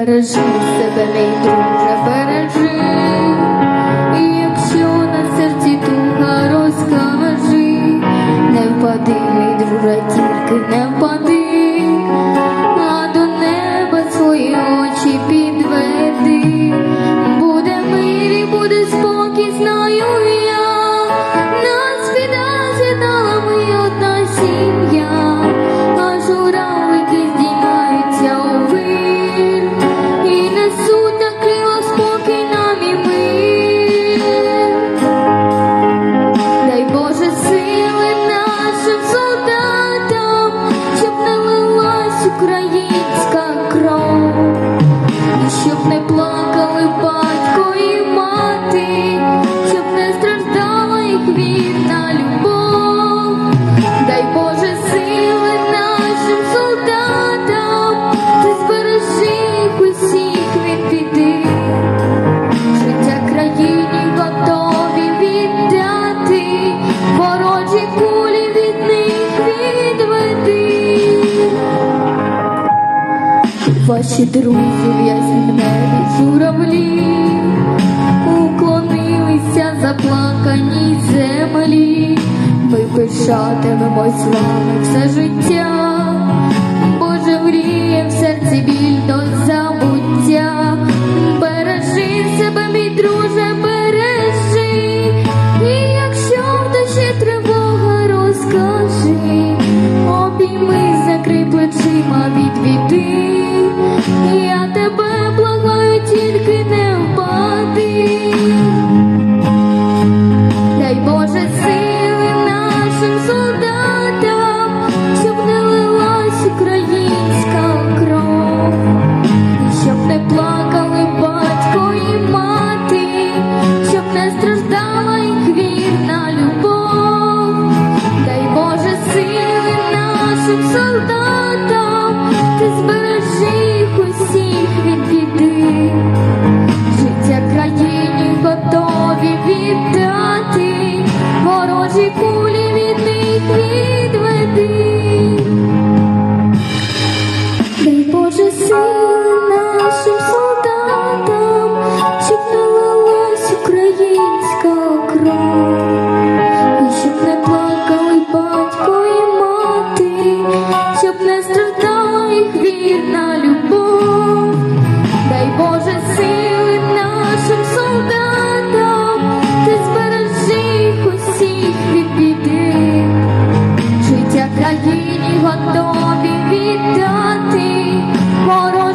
Бережи себе, мій друже, бережи. ваші друзі в'язневі журавлі, уклонилися заплакані землі, ми пишатимемось славе все життя, Боже вріє в серці біль до забуття, бережи себе, мій друже, бережи. 记得。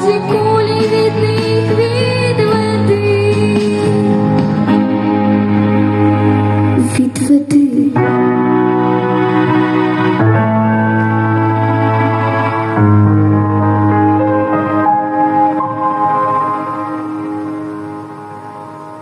Боже, кулі від відведи.